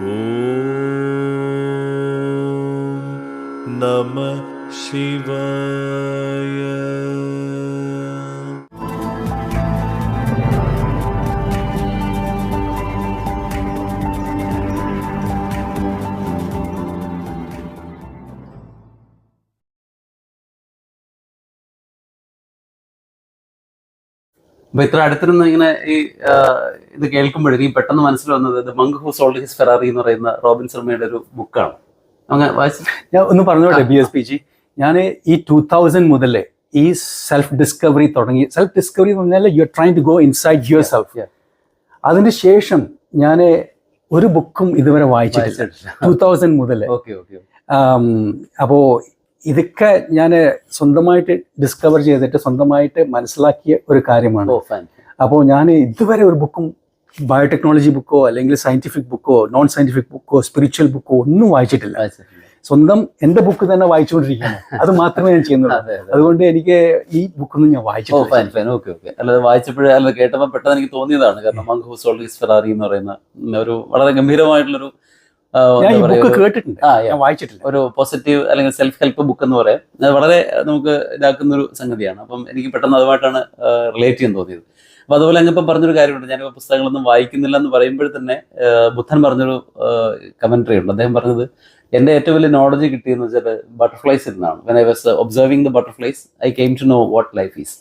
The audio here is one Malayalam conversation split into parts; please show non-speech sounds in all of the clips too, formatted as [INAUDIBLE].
ॐ नमः शिवाय അപ്പൊ ഇത്ര അടുത്തിരുന്ന് ഇങ്ങനെ ഈ ഇത് കേൾക്കുമ്പോഴേ കേൾക്കുമ്പോഴേക്കും പെട്ടെന്ന് മനസ്സിൽ വന്നത് the monk who sold his Ferrari എന്ന് പറയുന്ന റോബിൻ ശർമ്മയുടെ ഒരു ബുക്കാണ്. അങ്ങനെ വായിച്ചു [LAUGHS] ഞാൻ ഒന്ന് പറഞ്ഞോട്ടെ ബി എസ് പി ജി ഞാൻ ഈ ടൂ തൗസൻഡ് മുതലേ ഈ സെൽഫ് ഡിസ്കവറി തുടങ്ങി സെൽഫ് ഡിസ്കവറി എന്ന് പറഞ്ഞാൽ you are try to go inside your self. അതിന് ശേഷം ഞാൻ ഒരു ബുക്കും ഇതുവരെ വായിച്ചിട്ടില്ല. ടു തൗസൻഡ് മുതൽ അപ്പോൾ ഇതൊക്കെ ഞാൻ സ്വന്തമായിട്ട് ഡിസ്കവർ ചെയ്തിട്ട് സ്വന്തമായിട്ട് മനസ്സിലാക്കിയ ഒരു കാര്യമാണ്. അപ്പോൾ ഞാൻ ഇതുവരെ ഒരു ബുക്കും ബയോടെക്നോളജി ബുക്കോ അല്ലെങ്കിൽ സയന്റിഫിക് ബുക്കോ നോൺ സയന്റിഫിക് ബുക്കോ സ്പിരിച്വൽ ബുക്കോ ഒന്നും വായിച്ചിട്ടില്ല. സ്വന്തം എന്റെ ബുക്ക് തന്നെ വായിച്ചുകൊണ്ടിരിക്കുന്നു. [LAUGHS] അത് മാത്രമേ ഞാൻ ചെയ്യുന്നുള്ളൂ. അതെ അതെ. അതുകൊണ്ട് എനിക്ക് ഈ ബുക്കൊന്നും ഞാൻ വായിച്ചു വായിച്ചിട്ടില്ല. അല്ലാതെ വായിച്ചപ്പോഴേ അല്ല കേട്ടപ്പോൾ പെട്ടെന്ന് എനിക്ക് തോന്നിയതാണ്. കാരണം [LAUGHS] മങ്ക് ഫെറാറി എന്ന് പറയുന്ന ഒരു വളരെ ഗംഭീരമായിട്ടുള്ളൊരു കേട്ടിട്ടുണ്ട്. വായിച്ചിട്ടില്ല ഒരു പോസിറ്റീവ് അല്ലെങ്കിൽ സെൽഫ് ഹെൽപ്പ് ബുക്ക് എന്ന് പറയാം. അത് വളരെ നമുക്ക് ഇതാക്കുന്ന ഒരു സംഗതിയാണ്. അപ്പം എനിക്ക് പെട്ടെന്ന് അതുമായിട്ടാണ് റിലേറ്റ് ചെയ്യാൻ തോന്നിയത്. അപ്പൊ അതുപോലെ അങ്ങ് പറഞ്ഞൊരു കാര്യമുണ്ട്. ഞാൻ പുസ്തകങ്ങളൊന്നും വായിക്കുന്നില്ല എന്ന് പറയുമ്പോൾ തന്നെ ബുദ്ധൻ പറഞ്ഞൊരു കമന്ററി ഉണ്ട്. അദ്ദേഹം പറഞ്ഞത് എന്റെ ഏറ്റവും വലിയ നോളജ് കിട്ടിയെന്ന് വെച്ചാൽ ബട്ടർഫ്ലൈസ് ഇരുന്നാണ് when I was observing the butterflies I came to know what life is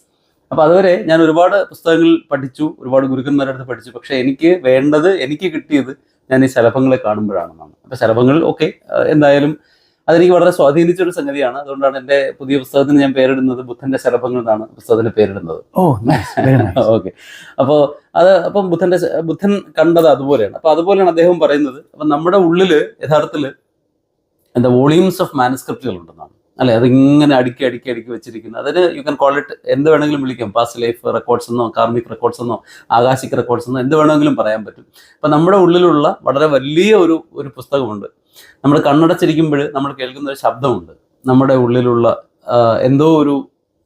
അപ്പൊ അതുവരെ ഞാൻ ഒരുപാട് പുസ്തകങ്ങൾ പഠിച്ചു. ഒരുപാട് ഗുരുക്കന്മാരുടെ അടുത്ത് പഠിച്ചു. പക്ഷെ എനിക്ക് വേണ്ടത് എനിക്ക് കിട്ടിയത് ഞാൻ ഈ ശലഭങ്ങളെ കാണുമ്പോഴാണെന്നാണ് അപ്പൊ ശലഭങ്ങൾ ഓക്കെ എന്തായാലും അതെനിക്ക് വളരെ സ്വാധീനിച്ച ഒരു സംഗതിയാണ്. അതുകൊണ്ടാണ് എന്റെ പുതിയ പുസ്തകത്തിന് ഞാൻ പേരിടുന്നത് ബുദ്ധന്റെ ശലഭങ്ങൾ എന്നാണ് പുസ്തകത്തിന് പേരിടുന്നത്. [LAUGHS] ഓക്കെ. അപ്പോൾ അത് അപ്പം ബുദ്ധന്റെ ബുദ്ധൻ കണ്ടത് അതുപോലെയാണ്. അപ്പൊ അതുപോലെയാണ് അദ്ദേഹം പറയുന്നത്. അപ്പൊ നമ്മുടെ ഉള്ളിൽ യഥാർത്ഥത്തിൽ എന്താ വോളിയൂംസ് ഓഫ് മാനസ്ക്രിപ്റ്റുകൾ ഉണ്ടെന്നാണ്. അല്ലെ? അതിങ്ങനെ അടുക്കി അടുക്കി അടുക്കി വെച്ചിരിക്കുന്നു. അതിന് യു കൻ കോൾ ഇറ്റ് എന്ത് വേണമെങ്കിലും വിളിക്കാം. പാസ്റ്റ് ലൈഫ് റെക്കോർഡ്സ് എന്നോ കാർമിക് റെക്കോർഡ്സ് എന്നോ ആകാശിക് റെക്കോർഡ്സ് എന്നോ എന്ത് വേണമെങ്കിലും പറയാൻ പറ്റും. അപ്പൊ നമ്മുടെ ഉള്ളിലുള്ള വളരെ വലിയ ഒരു ഒരു പുസ്തകമുണ്ട്. നമ്മൾ കണ്ണടച്ചിരിക്കുമ്പോൾ നമ്മൾ കേൾക്കുന്ന ഒരു ശബ്ദമുണ്ട്. നമ്മുടെ ഉള്ളിലുള്ള എന്തോ ഒരു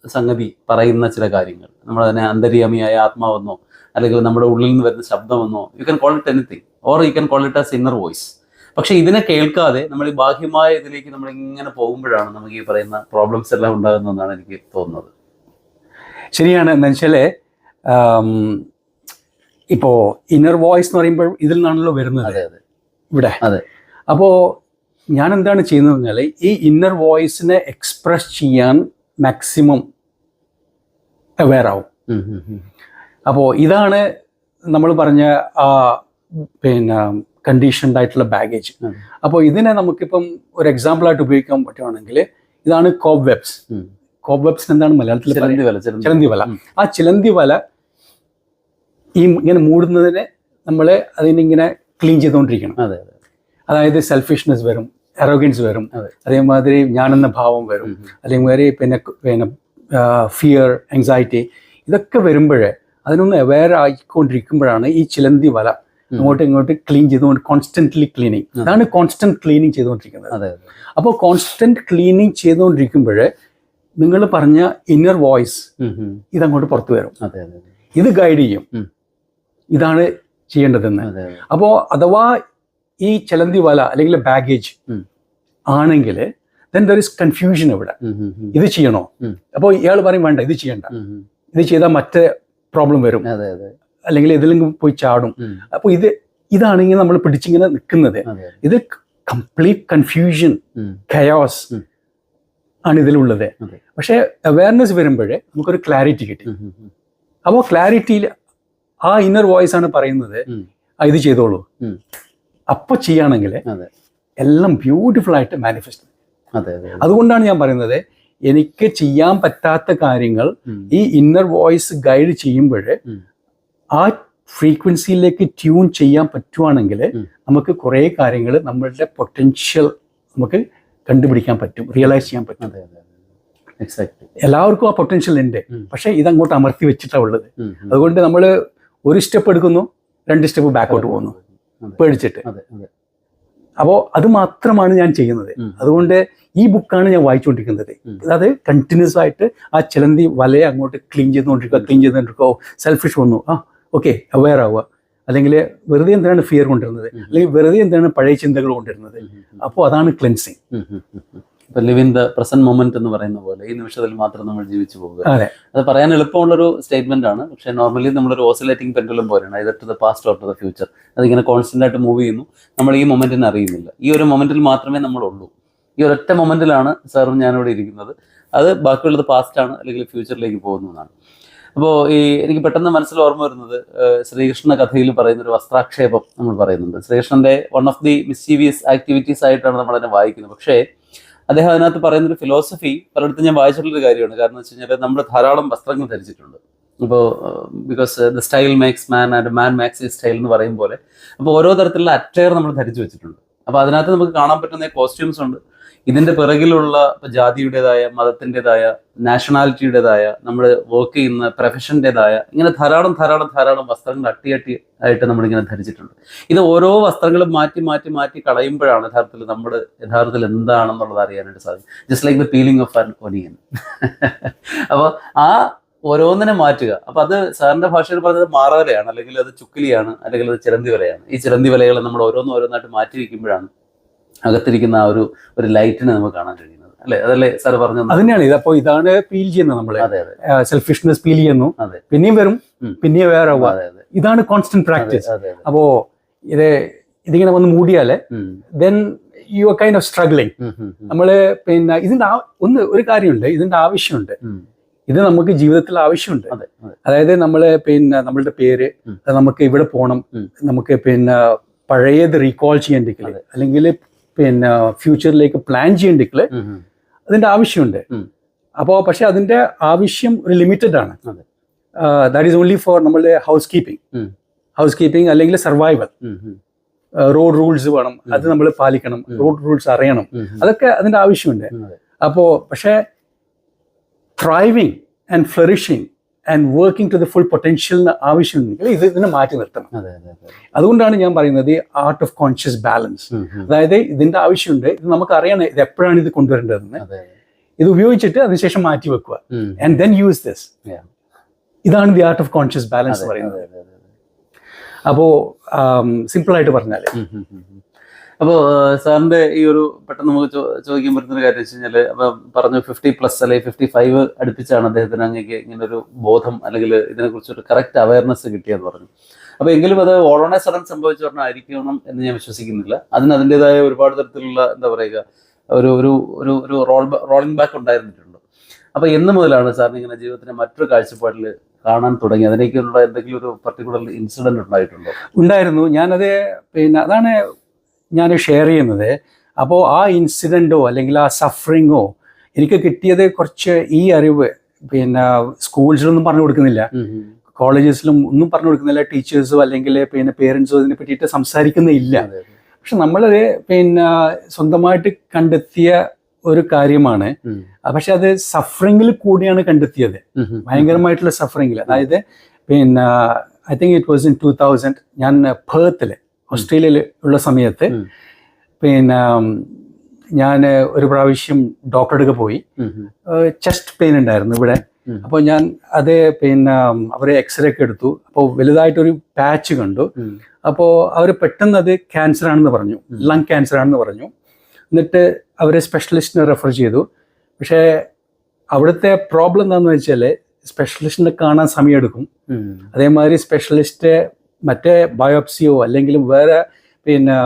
സംഗതി പറയുന്ന ചില കാര്യങ്ങൾ. നമ്മളതിനെ അന്തര്യാമിയായ ആത്മാവെന്നോ അല്ലെങ്കിൽ നമ്മുടെ ഉള്ളിൽ നിന്ന് വരുന്ന ശബ്ദമെന്നോ you can call it anything or you can call it as inner voice പക്ഷെ ഇതിനെ കേൾക്കാതെ നമ്മൾ ഈ ബാഹ്യമായ ഇതിലേക്ക് നമ്മൾ ഇങ്ങനെ പോകുമ്പോഴാണ് നമുക്ക് ഈ പറയുന്ന പ്രോബ്ലംസ് എല്ലാം ഉണ്ടാകുന്നതെന്നാണ് എനിക്ക് തോന്നുന്നത്. ശരിയാണ് എന്ന് വെച്ചാൽ ഇപ്പോ ഇന്നർ വോയിസ് എന്ന് പറയുമ്പോൾ ഇതിൽ നിന്നാണല്ലോ വരുന്നത്. അതെ അതെ. ഇവിടെ. അതെ. അപ്പോ ഞാൻ എന്താണ് ചെയ്യുന്നത് പറഞ്ഞാൽ ഈ ഇന്നർ വോയിസിനെ എക്സ്പ്രസ് ചെയ്യാൻ മാക്സിമം അവെയർ ആവും. അപ്പോൾ ഇതാണ് നമ്മൾ പറഞ്ഞ ആ പിന്നെ കണ്ടീഷൻഡ് ആയിട്ടുള്ള ബാഗേജ്. അപ്പോൾ ഇതിനെ നമുക്കിപ്പം ഒരു എക്സാമ്പിൾ ആയിട്ട് ഉപയോഗിക്കാൻ പറ്റുവാണെങ്കിൽ ഇതാണ് കോബ് വെബ്സ് കോബ് വെബ്സ് എന്താണ് മലയാളത്തിൽ? ചിലന്തി വല ആ ചിലന്തി വല ഈ ഇങ്ങനെ മൂടുന്നതിനെ നമ്മൾ അതിനിങ്ങനെ ക്ലീൻ ചെയ്തുകൊണ്ടിരിക്കണം അതെ അതെ അതായത് സെൽഫിഷ്നെസ് വരും അറോഗൻസ് വരും അതെ. അതേമാതിരി ഞാനെന്ന ഭാവം വരും അല്ലെങ്കിൽ വേറെ അതേമാതിരി പിന്നെ പിന്നെ ഫിയർ ആങ്സൈറ്റി ഇതൊക്കെ വരുമ്പോഴേ അതിനൊന്ന് അവെയർ ആയിക്കൊണ്ടിരിക്കുമ്പോഴാണ് ഈ ചിലന്തി വല. അങ്ങോട്ടും ഇങ്ങോട്ട് ക്ലീൻ ചെയ്തുകൊണ്ട് കോൺസ്റ്റന്റ്ലി ക്ലീനിങ് അതെ. അതാണ് കോൺസ്റ്റന്റ് ക്ലീനിങ് ചെയ്തുകൊണ്ടിരിക്കുന്നത് അപ്പോൾ കോൺസ്റ്റന്റ് ക്ലീനിങ് ചെയ്തുകൊണ്ടിരിക്കുമ്പോൾ നിങ്ങൾ പറഞ്ഞ ഇന്നർ വോയിസ്. ഇതങ്ങോട്ട് പുറത്തു വരും. ഇത് ഗൈഡ് ചെയ്യും ഇതാണ് ചെയ്യേണ്ടതെന്ന് അപ്പോൾ അഥവാ ഈ ചലന്തി വല അല്ലെങ്കിൽ ബാഗേജ്. ആണെങ്കിൽ ദെൻ ദർ ഇസ് കൺഫ്യൂഷൻ ഇവിടെ. ഇത് ചെയ്യണോ. അപ്പോൾ ഇയാൾ പറയും വേണ്ട ഇത് ചെയ്യണ്ട. ഇത് ചെയ്താൽ മറ്റേ പ്രോബ്ലം വരും അല്ലെങ്കിൽ ഇതിലെങ്കിലും പോയി ചാടും. അപ്പൊ അപ്പോൾ ഇത് ഇതാണെങ്കിൽ നമ്മൾ പിടിച്ചിങ്ങനെ നിൽക്കുന്നത്. ഇത് കംപ്ലീറ്റ് കൺഫ്യൂഷൻ കയോസ് ആണ് ഇതിലുള്ളത്. പക്ഷെ അവയർനെസ് വരുമ്പോഴേ നമുക്കൊരു ക്ലാരിറ്റി കിട്ടി. അപ്പോൾ ക്ലാരിറ്റിയിൽ ആ ഇന്നർ വോയിസ് ആണ് പറയുന്നത് ഇത് ചെയ്തോളൂ. അപ്പൊ അപ്പോൾ ചെയ്യുകയാണെങ്കിൽ എല്ലാം ബ്യൂട്ടിഫുൾ ആയിട്ട് മാനിഫെസ്റ്റ് അതെ അതെ അതുകൊണ്ടാണ് ഞാൻ പറയുന്നത് എനിക്ക് ചെയ്യാൻ പറ്റാത്ത കാര്യങ്ങൾ ഈ ഇന്നർ വോയിസ് ഗൈഡ് ചെയ്യുമ്പോൾ. ആ ഫ്രീക്വൻസിയിലേക്ക് ട്യൂൺ ചെയ്യാൻ പറ്റുവാണെങ്കിൽ നമുക്ക് കുറേ കാര്യങ്ങൾ നമ്മളുടെ പൊട്ടൻഷ്യൽ നമുക്ക് കണ്ടുപിടിക്കാൻ പറ്റും റിയലൈസ് ചെയ്യാൻ പറ്റും. എല്ലാവർക്കും ആ പൊട്ടൻഷ്യൽ ഉണ്ട്. പക്ഷെ ഇതങ്ങോട്ട് അമർത്തി വെച്ചിട്ടാണ് ഉള്ളത്. അതുകൊണ്ട് നമ്മൾ ഒരു സ്റ്റെപ്പ് എടുക്കുന്നു രണ്ട് സ്റ്റെപ്പ് ബാക്കോട്ട് പോകുന്നു. പേടിച്ചിട്ട്. അപ്പോൾ അത്. മാത്രമാണ് ഞാൻ ചെയ്യുന്നത്. അതുകൊണ്ട് ഈ ബുക്കാണ് ഞാൻ വായിച്ചുകൊണ്ടിരിക്കുന്നത്. അതായത് അത് കണ്ടിന്യൂസ് ആയിട്ട് ആ ചിലന്തി വലയെ അങ്ങോട്ട് ക്ലീൻ ചെയ്തുകൊണ്ടിരിക്കുക ക്ലീൻ ചെയ്തുകൊണ്ടിരിക്കുക. സെൽഫിഷ് വന്നു. ആ ഓക്കെ അവെയർ ആവുക. അല്ലെങ്കിൽ വെറുതെ എന്താണ് ഫിയർ കൊണ്ടുവരുന്നത് അല്ലെങ്കിൽ വെറുതെ എന്താണ് പഴയ ചിന്തകൾ കൊണ്ടുവരുന്നത് അപ്പോൾ അതാണ് ക്ലെൻസിങ് ഇപ്പൊ live in the present moment എന്ന് പറയുന്ന പോലെ ഈ നിമിഷത്തിൽ മാത്രം നമ്മൾ ജീവിച്ചു പോകുക അതെ. അത് പറയാൻ എളുപ്പമുള്ളൊരു സ്റ്റേറ്റ്മെന്റ് ആണ്. പക്ഷെ നോർമലി നമ്മളൊരു ഓസിലേറ്റിംഗ് പെൻഡുലം പോലെയാണ്. Either to the past or to the future അതിങ്ങനെ കോൺസ്റ്റന്റ് ആയിട്ട് മൂവ് ചെയ്യുന്നു. നമ്മൾ ഈ മൊമെന്റിനെ അറിയുന്നില്ല. ഈ ഒരു മൊമെന്റിൽ മാത്രമേ നമ്മളുള്ളൂ. ഈ ഒരൊറ്റ മൊമെന്റിലാണ് സാറും ഞാനിവിടെ ഇരിക്കുന്നത്. അത് ബാക്കിയുള്ളത് പാസ്റ്റ് ആണ്. അല്ലെങ്കിൽ ഫ്യൂച്ചറിലേക്ക് പോകുന്നതാണ്. അപ്പോൾ ഈ എനിക്ക് പെട്ടെന്ന് മനസ്സിൽ ഓർമ്മ വരുന്നത് ശ്രീകൃഷ്ണ കഥയിൽ പറയുന്ന ഒരു വസ്ത്രാക്ഷേപം നമ്മൾ പറയുന്നുണ്ട്. ശ്രീകൃഷ്ണന്റെ one of the mischievous activities ആയിട്ടാണ് നമ്മൾ അതിനെ വായിക്കുന്നത്. പക്ഷേ അദ്ദേഹം അതിനകത്ത് പറയുന്ന ഒരു ഫിലോസഫി പലയിടത്തും ഞാൻ വായിച്ചിട്ടുള്ള ഒരു കാര്യമാണ്. കാരണം വെച്ച് കഴിഞ്ഞാൽ നമ്മൾ ധാരാളം വസ്ത്രങ്ങൾ ധരിച്ചിട്ടുണ്ട്. ഇപ്പോൾ because the style makes man and man makes ഈ സ്റ്റൈൽ എന്ന് പറയും പോലെ. അപ്പോൾ ഓരോ തരത്തിലുള്ള അറ്റയർ നമ്മൾ ധരിച്ചു വെച്ചിട്ടുണ്ട്. അപ്പോൾ അതിനകത്ത് നമുക്ക് കാണാൻ പറ്റുന്ന കോസ്റ്റ്യൂംസ് ഉണ്ട്. ഇതിന്റെ പിറകിലുള്ള ജാതിയുടേതായ മതത്തിന്റെതായ നാഷണാലിറ്റിയുടേതായ നമ്മൾ വർക്ക് ചെയ്യുന്ന പ്രൊഫഷന്റെതായ ഇങ്ങനെ ധാരാളം ധാരാളം ധാരാളം വസ്ത്രങ്ങൾ അട്ടിയട്ടി ആയിട്ട് നമ്മളിങ്ങനെ ധരിച്ചിട്ടുണ്ട്. ഇത് ഓരോ വസ്ത്രങ്ങളും മാറ്റി മാറ്റി മാറ്റി കളയുമ്പോഴാണ് യഥാർത്ഥത്തിൽ നമ്മൾ യഥാർത്ഥത്തിൽ എന്താണെന്നുള്ളത് അറിയാനായിട്ട് സാധിക്കും just like the peeling of an onion അപ്പോൾ ആ ഓരോന്നിനെ മാറ്റുക. അപ്പൊ അത് സാറിന്റെ ഭാഷയിൽ പറഞ്ഞത് മാറാലയാണ് അല്ലെങ്കിൽ അത് ചുക്കിലിയാണ് അല്ലെങ്കിൽ അത് ചിരന്തി വലയാണ് ഈ ചിരന്തി വലകളെ നമ്മൾ ഓരോന്നും ഓരോന്നായിട്ട് മാറ്റി വയ്ക്കുമ്പോഴാണ് അകത്തിരിക്കുന്ന ആ ഒരു ഒരു ലൈറ്റിനെ നമുക്ക് കാണാൻ കഴിയുന്നത്. അല്ലെ? അതല്ലേ സാർ പറഞ്ഞത്? അതിനാണ് ഇത്. അപ്പോൾ ഇതാണ് ഫീൽ ചെയ്യുന്നത് നമ്മൾ സെൽഫിഷ്നെസ് ഫീൽ ചെയ്യുന്നു. പിന്നെയും വരും. പിന്നെയും വേറെ ആവുക. ഇതാണ് കോൺസ്റ്റന്റ് പ്രാക്ടീസ് അപ്പോ ഇത് ഇതിങ്ങനെ വന്ന് മൂടിയാൽ. Then you are kind of struggling. നമ്മൾ പിന്നെ ഇതിന്റെ ഒന്ന് ഒരു കാര്യമുണ്ട്. ഇതിന്റെ ആവശ്യമുണ്ട്. ഇത് നമുക്ക് ജീവിതത്തിൽ ആവശ്യമുണ്ട്. അതെ അതെ. അതായത് നമ്മൾ പിന്നെ നമ്മളുടെ പേര് നമുക്ക് ഇവിടെ പോകണം നമുക്ക് പിന്നെ പഴയത് റീകോൾ ചെയ്യണ്ടെങ്കിൽ. അല്ലെങ്കിൽ പിന്നെ ഫ്യൂച്ചറിലേക്ക് പ്ലാൻ ചെയ്യണ്ടെങ്കിൽ. അതിന്റെ ആവശ്യമുണ്ട്. അപ്പോ അപ്പോൾ പക്ഷെ അതിന്റെ ആവശ്യം ഒരു ലിമിറ്റഡ് ആണ്. ദാറ്റ് ഈസ് ഓൺലി ഫോർ നമ്മളുടെ ഹൗസ് കീപ്പിംഗ് ഹൗസ് കീപ്പിംഗ് അല്ലെങ്കിൽ സർവൈവൽ. റോഡ് റൂൾസ് വേണം. അത് നമ്മൾ പാലിക്കണം. റോഡ് റൂൾസ് അറിയണം. അതൊക്കെ അതിന്റെ ആവശ്യമുണ്ട്. അപ്പോ പക്ഷെ അപ്പോൾ പക്ഷേ thriving and flourishing and working to the full potential ആവശ്യമുണ്ടെങ്കിൽ ഇത് ഇതിനെ മാറ്റി നിർത്തണം. അതെ അതെ അതെ അതുകൊണ്ടാണ് ഞാൻ പറയുന്നത് ആർട്ട് ഓഫ് കോൺഷ്യസ് ബാലൻസ്. അതായത് ഇതിന്റെ ആവശ്യമുണ്ട് ഇത് നമുക്ക് അറിയണം ഇത് എപ്പോഴാണ് ഇത് കൊണ്ടുവരേണ്ടതെന്ന്. ഇത് ഉപയോഗിച്ചിട്ട് അതിനുശേഷം മാറ്റി വെക്കുക. And then use this. ഇതാണ് the art of conscious balance പറയുന്നത്. അപ്പോ സിമ്പിൾ ആയിട്ട് പറഞ്ഞാൽ ഉം, ഉം, ഉം, ഉം. അപ്പോ സാറിന്റെ ഈ ഒരു പെട്ടെന്ന് നമുക്ക് ചോദിക്കാൻ പറ്റുന്ന ഒരു കാര്യം വെച്ച് കഴിഞ്ഞാൽ അപ്പൊ പറഞ്ഞു ഫിഫ്റ്റി പ്ലസ് അല്ലെങ്കിൽ ഫിഫ്റ്റി ഫൈവ് അടുപ്പിച്ചാണ് അദ്ദേഹത്തിന് അങ്ങേക്ക് ഇങ്ങനെ ഒരു ബോധം അല്ലെങ്കിൽ ഇതിനെ കുറിച്ചൊരു കറക്റ്റ് അവയർനെസ് കിട്ടിയെന്ന് പറഞ്ഞു. അപ്പൊ എങ്കിലും അത് ഓളോണെ സഡൻ സംഭവിച്ചു പറഞ്ഞായിരിക്കണം എന്ന് ഞാൻ വിശ്വസിക്കുന്നില്ല. അതിന് അതിന്റെതായ ഒരുപാട് തരത്തിലുള്ള എന്താ പറയുക ഒരു ഒരു ഒരു ഒരു റോൾ റോളിംഗ് ബാക്ക് ഉണ്ടായിരുന്നിട്ടുണ്ട്. അപ്പൊ എന്ന് മുതലാണ് സാറിന് ഇങ്ങനെ ജീവിതത്തിന്റെ മറ്റൊരു കാഴ്ചപ്പാടിൽ കാണാൻ തുടങ്ങി? അതിനേക്കുള്ള എന്തെങ്കിലും ഒരു പർട്ടിക്കുലർ ഇൻസിഡന്റ് ഉണ്ടായിട്ടുണ്ടോ? ഉണ്ടായിരുന്നു. ഞാനത് പിന്നെ അതാണ് ഞാൻ ഷെയർ ചെയ്യുന്നത്. അപ്പോൾ ആ ഇൻസിഡന്റോ അല്ലെങ്കിൽ ആ സഫറിങ്ങോ എനിക്ക് കിട്ടിയത് കുറച്ച് ഈ അറിവ് പിന്നെ സ്കൂൾസിലൊന്നും പറഞ്ഞു കൊടുക്കുന്നില്ല. കോളേജസിലും ഒന്നും പറഞ്ഞു കൊടുക്കുന്നില്ല. ടീച്ചേഴ്സോ അല്ലെങ്കിൽ പിന്നെ പേരൻസോ ഇതിനെ പറ്റിയിട്ട് സംസാരിക്കുന്നില്ല. പക്ഷെ നമ്മളത് പിന്നെ സ്വന്തമായിട്ട് കണ്ടെത്തിയ ഒരു കാര്യമാണ്. പക്ഷെ അത് സഫറിങ്ങിൽ കൂടിയാണ് കണ്ടെത്തിയത്. ഭയങ്കരമായിട്ടുള്ള സഫറിങ്ങിൽ അതായത് പിന്നെ I think it was in two thousand ഞാൻ പേർത്തിൽ ഓസ്ട്രേലിയയിൽ ഉള്ള സമയത്ത് പിന്നെ ഞാൻ ഒരു പ്രാവശ്യം ഡോക്ടറുടെ പോയി. ചെസ്റ്റ് പെയിൻ ഉണ്ടായിരുന്നു ഇവിടെ. അപ്പോൾ ഞാൻ അത് പിന്നെ അവരെ എക്സ്റേ ഒക്കെ എടുത്തു. അപ്പോൾ വലുതായിട്ടൊരു പാച്ച് കണ്ടു. അപ്പോൾ അവർ പെട്ടെന്ന് അത് ക്യാൻസർ ആണെന്ന് പറഞ്ഞു. ലങ് ക്യാൻസർ ആണെന്ന് പറഞ്ഞു. എന്നിട്ട് അവരെ സ്പെഷ്യലിസ്റ്റിനെ റെഫർ ചെയ്തു. പക്ഷേ അവിടുത്തെ പ്രോബ്ലം എന്താണെന്ന് വെച്ചാൽ സ്പെഷ്യലിസ്റ്റിനെ കാണാൻ സമയമെടുക്കും. അതേമാതിരി സ്പെഷ്യലിസ്റ്റ് മറ്റേ ബയോപ്സിയോ അല്ലെങ്കിൽ വേറെ പിന്നെ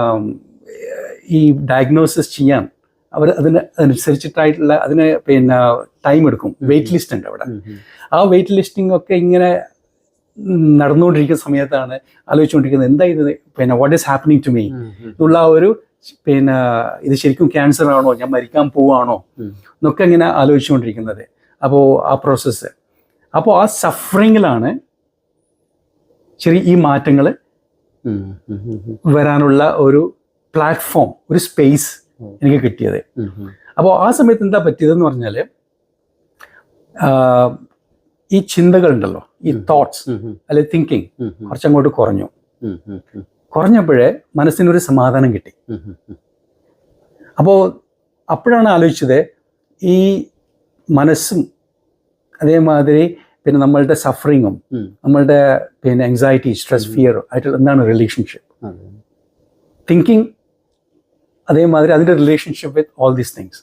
ഈ ഡയഗ്നോസിസ് ചെയ്യാൻ അവർ അതിന് അനുസരിച്ചിട്ടായിട്ടുള്ള അതിന് പിന്നെ ടൈം എടുക്കും. വെയിറ്റ് ലിസ്റ്റ് ഉണ്ട് അവിടെ. ആ വെയിറ്റ് ലിസ്റ്റിംഗ് ഒക്കെ ഇങ്ങനെ നടന്നുകൊണ്ടിരിക്കുന്ന സമയത്താണ് ആലോചിച്ചുകൊണ്ടിരിക്കുന്നത്. എന്താ ഇത്? പിന്നെ what is happening to me. എന്നുള്ള ആ ഒരു പിന്നെ ഇത് ശരിക്കും ക്യാൻസർ ആണോ? ഞാൻ മരിക്കാൻ പോവാണോ? എന്നൊക്കെ ഇങ്ങനെ ആലോചിച്ചുകൊണ്ടിരിക്കുന്നത്. അപ്പോൾ ആ പ്രോസസ്സ് അപ്പോൾ ആ സഫറിങ്ങിലാണ് ശരി ഈ മാറ്റങ്ങൾ. വരാനുള്ള ഒരു പ്ലാറ്റ്ഫോം ഒരു സ്പേസ് എനിക്ക് കിട്ടിയത്. അപ്പോൾ ആ സമയത്ത് എന്താ പറ്റിയതെന്ന് പറഞ്ഞാൽ ഈ ചിന്തകളുണ്ടല്ലോ ഈ ഉം. തോട്ട്സ്. അല്ലെ തിങ്കിങ്. കുറച്ചങ്ങോട്ട് കുറഞ്ഞു. കുറഞ്ഞപ്പോഴേ മനസ്സിനൊരു സമാധാനം കിട്ടി. അപ്പോൾ അപ്പോഴാണ് ആലോചിച്ചത് ഈ മനസ്സും അതേമാതിരി പിന്നെ നമ്മളുടെ സഫറിങ്ങും. നമ്മളുടെ പിന്നെ ആങ്സൈറ്റി സ്ട്രെസ് ഫിയർ ആയിട്ടുള്ള എന്താണ് റിലേഷൻഷിപ്പ്. തിങ്കിങ് അതേമാതിരി അതിന്റെ relationship with all these things.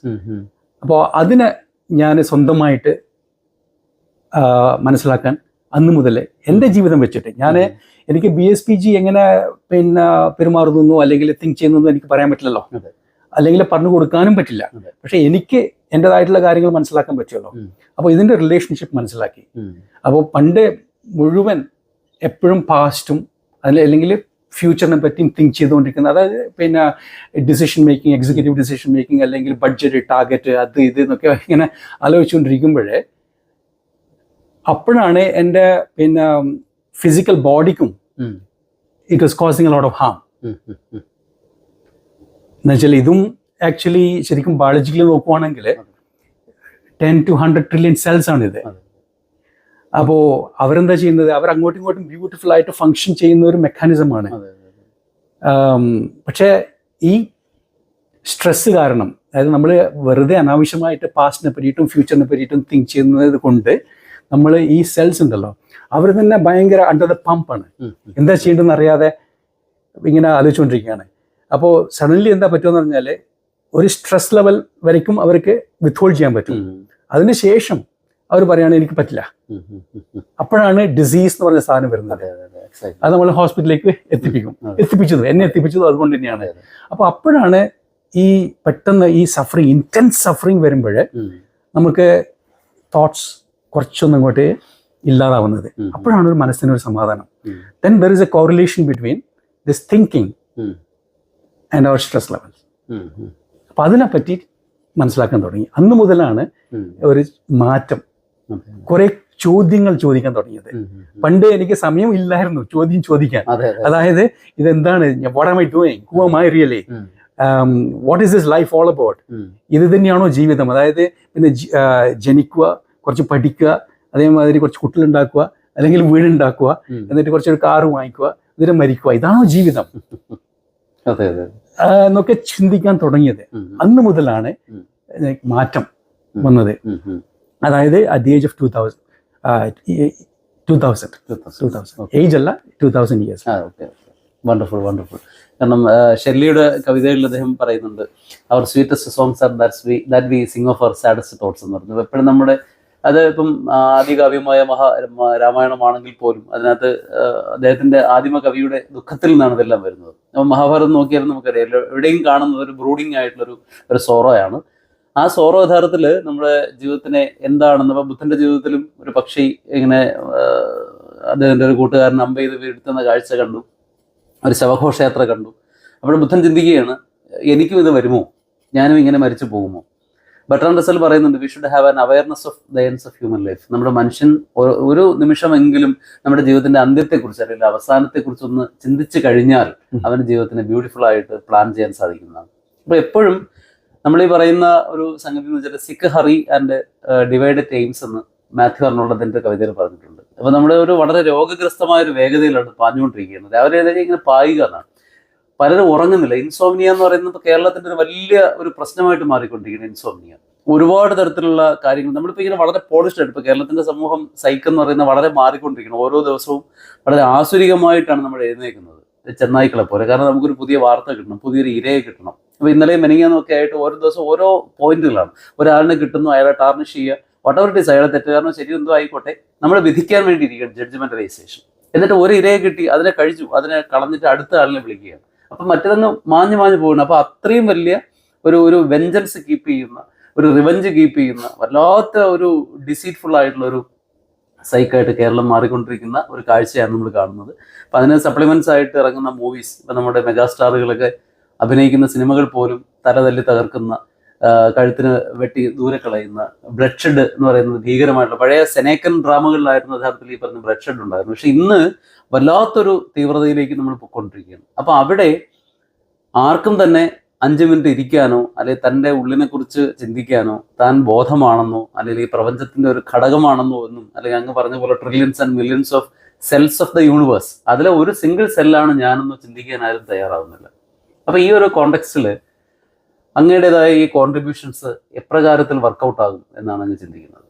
അപ്പോൾ അതിനെ ഞാൻ സ്വന്തമായിട്ട് മനസ്സിലാക്കാൻ അന്ന് മുതൽ എന്റെ ജീവിതം വെച്ചിട്ട് ഞാൻ എനിക്ക് ബി എസ് പി ജി എങ്ങനെ പിന്നെ പെരുമാറുന്നു അല്ലെങ്കിൽ തിങ്ക് ചെയ്യുന്നു എനിക്ക് പറയാൻ പറ്റില്ലല്ലോ. അല്ലെങ്കിൽ പറഞ്ഞു കൊടുക്കാനും പറ്റില്ല പക്ഷെ എനിക്ക് എന്റെതായിട്ടുള്ള കാര്യങ്ങൾ മനസ്സിലാക്കാൻ പറ്റുമല്ലോ. അപ്പോൾ ഇതിന്റെ റിലേഷൻഷിപ്പ് മനസ്സിലാക്കി. അപ്പോൾ പണ്ട് മുഴുവൻ എപ്പോഴും പാസ്റ്റും അതിൽ അല്ലെങ്കിൽ ഫ്യൂച്ചറിനെ പറ്റിയും തിങ്ക് ചെയ്തുകൊണ്ടിരിക്കുന്നത് അതായത് പിന്നെ decision making executive decision making അല്ലെങ്കിൽ ബഡ്ജറ്റ് ടാർഗറ്റ് അത് ഇത് എന്നൊക്കെ ഇങ്ങനെ ആലോചിച്ചുകൊണ്ടിരിക്കുമ്പോഴേ അപ്പോഴാണ് എന്റെ പിന്നെ physical ബോഡിക്കും it was causing lot of harm. എന്നുവെച്ചാൽ ഇതും ആക്ച്വലി ശരിക്കും ബയോളജിക്കലി നോക്കുവാണെങ്കിൽ ten to hundred trillion cells ആണ് ഇത്. അപ്പോ അപ്പോൾ അവരെന്താ ചെയ്യുന്നത്? അവർ അങ്ങോട്ടും ഇങ്ങോട്ടും ബ്യൂട്ടിഫുൾ ആയിട്ട് ഫങ്ഷൻ ചെയ്യുന്ന ഒരു മെക്കാനിസം ആണ്. പക്ഷേ ഈ സ്ട്രെസ് കാരണം അതായത് നമ്മൾ വെറുതെ അനാവശ്യമായിട്ട് പാസ്റ്റിനെ പറ്റിയിട്ടും ഫ്യൂച്ചറിനെ പറ്റിയിട്ടും തിങ്ക് ചെയ്യുന്നത് കൊണ്ട് നമ്മൾ ഈ സെൽസ് ഉണ്ടല്ലോ അവർ തന്നെ ഭയങ്കര അണ്ടർ ദ പമ്പാണ്. എന്താ ചെയ്യേണ്ടതെന്ന് അറിയാതെ ഇങ്ങനെ ആലോചിച്ചുകൊണ്ടിരിക്കുകയാണ്. അപ്പോൾ സഡൻലി എന്താ പറ്റുമെന്ന് പറഞ്ഞാൽ ഒരു സ്ട്രെസ് ലെവൽ വരയ്ക്കും അവർക്ക് വിത്ത്ഹോൾഡ് ചെയ്യാൻ പറ്റും. അതിനുശേഷം അവർ പറയുകയാണെങ്കിൽ എനിക്ക് പറ്റില്ല. അപ്പോഴാണ് ഡിസീസ് എന്ന് പറഞ്ഞ സാധനം വരുന്നത്. അതെ, നമ്മൾ ഹോസ്പിറ്റലിലേക്ക് എത്തിപ്പിക്കും. എത്തിപ്പിച്ചത് എന്നെ എത്തിപ്പിച്ചത് അതുകൊണ്ട് തന്നെയാണ്. അപ്പോൾ അപ്പോഴാണ് ഈ പെട്ടെന്ന് ഈ സഫറിങ് ഇന്റൻസ് സഫറിങ് വരുമ്പോൾ നമുക്ക് തോട്ട്സ് കുറച്ചൊന്നും ഇങ്ങോട്ട് ഇല്ലാതാവുന്നത്. അപ്പോഴാണ് ഒരു മനസ്സിനൊരു സമാധാനം. Then there is a correlation between this thinking and our stress level അപ്പൊ അതിനെപ്പറ്റി മനസ്സിലാക്കാൻ തുടങ്ങി. അന്ന് മുതലാണ് ഒരു മാറ്റം. കുറെ ചോദ്യങ്ങൾ ചോദിക്കാൻ തുടങ്ങിയത്. പണ്ട് എനിക്ക് സമയം ഇല്ലായിരുന്നു ചോദ്യം ചോദിക്കാൻ. അതെ, അതെ. അതായത് ഇതെന്താണ്? What am I doing who am I really what is this life all about ഇത് തന്നെയാണോ ജീവിതം? അതായത് പിന്നെ ജനിക്കുക കുറച്ച് പഠിക്കുക അതേമാതിരി കുറച്ച് കുട്ടികളുണ്ടാക്കുക അല്ലെങ്കിൽ വീടുണ്ടാക്കുക. എന്നിട്ട് കുറച്ചൊരു കാറ് വാങ്ങിക്കുക എന്നിട്ട് മരിക്കുക. ഇതാണോ ജീവിതം? അതെ, അതെ. എന്നൊക്കെ ചിന്തിക്കാൻ തുടങ്ങിയത്. അന്ന് മുതലാണ് മാറ്റം വന്നത്. അതായത് at the age of two thousand two thousand two thousand age അല്ല two thousand years wonderful wonderful കാരണം ഷെല്ലിയുടെ കവിതയിൽ അദ്ദേഹം പറയുന്നുണ്ട് our sweetest songs are that's we that we sing of our saddest thoughts എന്ന് പറയുന്നത് എപ്പോഴും നമ്മുടെ അത് ഇപ്പം ആദികാവ്യമായ മഹാ രാമായണമാണെങ്കിൽ പോലും അതിനകത്ത് അദ്ദേഹത്തിന്റെ ആദിമ കവിയുടെ ദുഃഖത്തിൽ നിന്നാണ് ഇതെല്ലാം വരുന്നത്. അപ്പം മഹാഭാരതം നോക്കിയാലും നമുക്കറിയാം എവിടെയും കാണുന്നത് ഒരു ബ്രൂഡിങ് ആയിട്ടുള്ളൊരു ഒരു ഒരു സോറോയാണ്. ആ സോറോ യഥാർത്ഥത്തിൽ നമ്മുടെ ജീവിതത്തിനെ എന്താണെന്ന് ഇപ്പം ബുദ്ധന്റെ ജീവിതത്തിലും ഒരു പക്ഷി ഇങ്ങനെ അദ്ദേഹത്തിന്റെ ഒരു കൂട്ടുകാരൻ അമ്പ ചെയ്ത് വീഴ്ത്തുന്ന കാഴ്ച കണ്ടു. ഒരു ശവഘോഷയാത്ര കണ്ടു. അപ്പോൾ ബുദ്ധൻ ചിന്തിക്കുകയാണ് എനിക്കും ഇത് വരുമോ? ഞാനും ഇങ്ങനെ മരിച്ചു പോകുമോ? ബട്ടൺ റസൽ പറയുന്നുണ്ട് we should have an awareness of the end of human life നമ്മുടെ മനുഷ്യൻ ഒരു നിമിഷമെങ്കിലും നമ്മുടെ ജീവിതത്തിന്റെ അന്ത്യത്തെക്കുറിച്ച് അല്ലെങ്കിൽ അവസാനത്തെക്കുറിച്ച് ഒന്ന് ചിന്തിച്ചു കഴിഞ്ഞാൽ അവന് ജീവിതത്തിന് ബ്യൂട്ടിഫുൾ ആയിട്ട് പ്ലാൻ ചെയ്യാൻ സാധിക്കുന്നതാണ്. അപ്പോൾ എപ്പോഴും നമ്മൾ ഈ പറയുന്ന ഒരു സംഗതി എന്ന് വെച്ചാൽ സിക്ക് ഹറി ആൻഡ് ഡിവൈഡഡ് എയിംസ് എന്ന് മാത്യു അർണോൾഡത്തിന്റെ കവിതയിൽ പറഞ്ഞിട്ടുണ്ട്. അപ്പോൾ നമ്മുടെ ഒരു വളരെ രോഗഗ്രസ്തമായ ഒരു വേഗതയിലാണ് പാഞ്ഞുകൊണ്ടിരിക്കുന്നത്. രാവിലെ ഇങ്ങനെ പായുക എന്നാണ്. പലരും ഉറങ്ങുന്നില്ല. ഇൻസോമിനിയ എന്ന് പറയുന്നത് കേരളത്തിന്റെ ഒരു വലിയ ഒരു പ്രശ്നമായിട്ട് മാറിക്കൊണ്ടിരിക്കുന്നത് ഇൻസോമിനിയ. ഒരുപാട് തരത്തിലുള്ള കാര്യങ്ങൾ നമ്മളിപ്പോൾ ഇങ്ങനെ വളരെ പോളിഷ്ഡ് ആയിട്ട് ഇപ്പോൾ കേരളത്തിന്റെ സമൂഹം സൈക്കിൾ എന്ന് പറയുന്നത് വളരെ മാറിക്കൊണ്ടിരിക്കുന്നു. ഓരോ ദിവസവും വളരെ ആസുരികമായിട്ടാണ് നമ്മൾ എഴുന്നേക്കുന്നത് ചെന്നായ്ക്കളെ പോലെ. കാരണം നമുക്കൊരു പുതിയ വാർത്ത കിട്ടണം പുതിയൊരു ഇരയെ കിട്ടണം. അപ്പോൾ ഇന്നലെയും മെനിങ്ങാന്നൊക്കെ ആയിട്ട് ഓരോ ദിവസം ഓരോ പോയിന്റുകളാണ്. ഒരാളിനെ കിട്ടുന്നു അയാളെ ടാർണിഷ് ചെയ്യുക. വട്ടവർ ഇറ്റ് അയാളെ തെറ്റുകാരനോ ശരി എന്തോ ആയിക്കോട്ടെ. നമ്മൾ വിധിക്കാൻ വേണ്ടിയിരിക്കുകയാണ് ജഡ്ജ്മെന്റ് എന്നിട്ട് ഒരു ഇരയെ കിട്ടി അതിനെ കഴിച്ചു അതിനെ കളഞ്ഞിട്ട് അടുത്ത ആളിനെ വിളിക്കുകയാണ്. അപ്പം മറ്റേതങ്ങ് മാഞ്ഞു മാഞ്ഞു പോകുന്നു അപ്പോൾ അത്രയും വലിയ ഒരു ഒരു വെഞ്ചൻസ് കീപ്പ് ചെയ്യുന്ന ഒരു റിവഞ്ച് കീപ്പ് ചെയ്യുന്ന വല്ലാത്ത ഒരു ഡിസീറ്റ്ഫുൾ ആയിട്ടുള്ള ഒരു സൈക്കായിട്ട് കേരളം മാറിക്കൊണ്ടിരിക്കുന്ന ഒരു കാഴ്ചയാണ് നമ്മൾ കാണുന്നത്. അപ്പം അതിന് സപ്ലിമെന്റ്സ് ആയിട്ട് ഇറങ്ങുന്ന മൂവീസ് ഇപ്പം നമ്മുടെ മെഗാസ്റ്റാറുകളൊക്കെ അഭിനയിക്കുന്ന സിനിമകൾ പോലും തലതല്ലി തകർക്കുന്ന കഴുത്തിന് വെട്ടി ദൂരെ കളയുന്ന ബ്ലഡ് ഷെഡ് എന്ന് പറയുന്നത് ഭീകരമായിട്ടുള്ള പഴയ സെനേക്കൻ ഡ്രാമകളിലായിരുന്നു യഥാർത്ഥത്തിൽ ഈ പറഞ്ഞ ബ്ലഡ് ഷെഡ് ഉണ്ടായിരുന്നു പക്ഷെ ഇന്ന് വല്ലാത്തൊരു തീവ്രതയിലേക്ക് നമ്മൾ പൊയ്ക്കൊണ്ടിരിക്കുകയാണ്. അപ്പോൾ അവിടെ ആർക്കും തന്നെ അഞ്ച് മിനിറ്റ് ഇരിക്കാനോ അല്ലെങ്കിൽ തന്റെ ഉള്ളിനെ കുറിച്ച് ചിന്തിക്കാനോ താൻ ബോധമാണെന്നോ അല്ലെങ്കിൽ ഈ പ്രപഞ്ചത്തിന്റെ ഒരു ഘടകമാണെന്നോ എന്നും അല്ലെങ്കിൽ അങ്ങ് പറഞ്ഞ പോലെ trillions and millions of cells of the universe അതിലെ ഒരു സിംഗിൾ സെല്ലാണ് ഞാനെന്ന് ചിന്തിക്കാൻ ആരും തയ്യാറാവുന്നില്ല. അപ്പൊ ഈ ഒരു കോണ്ടെക്സ്റ്റിൽ അങ്ങയുടേതായ ഈ കോൺട്രിബ്യൂഷൻസ് എപ്രകാരത്തിൽ വർക്കൗട്ട് ആകും എന്നാണ് അങ്ങ് ചിന്തിക്കുന്നത്.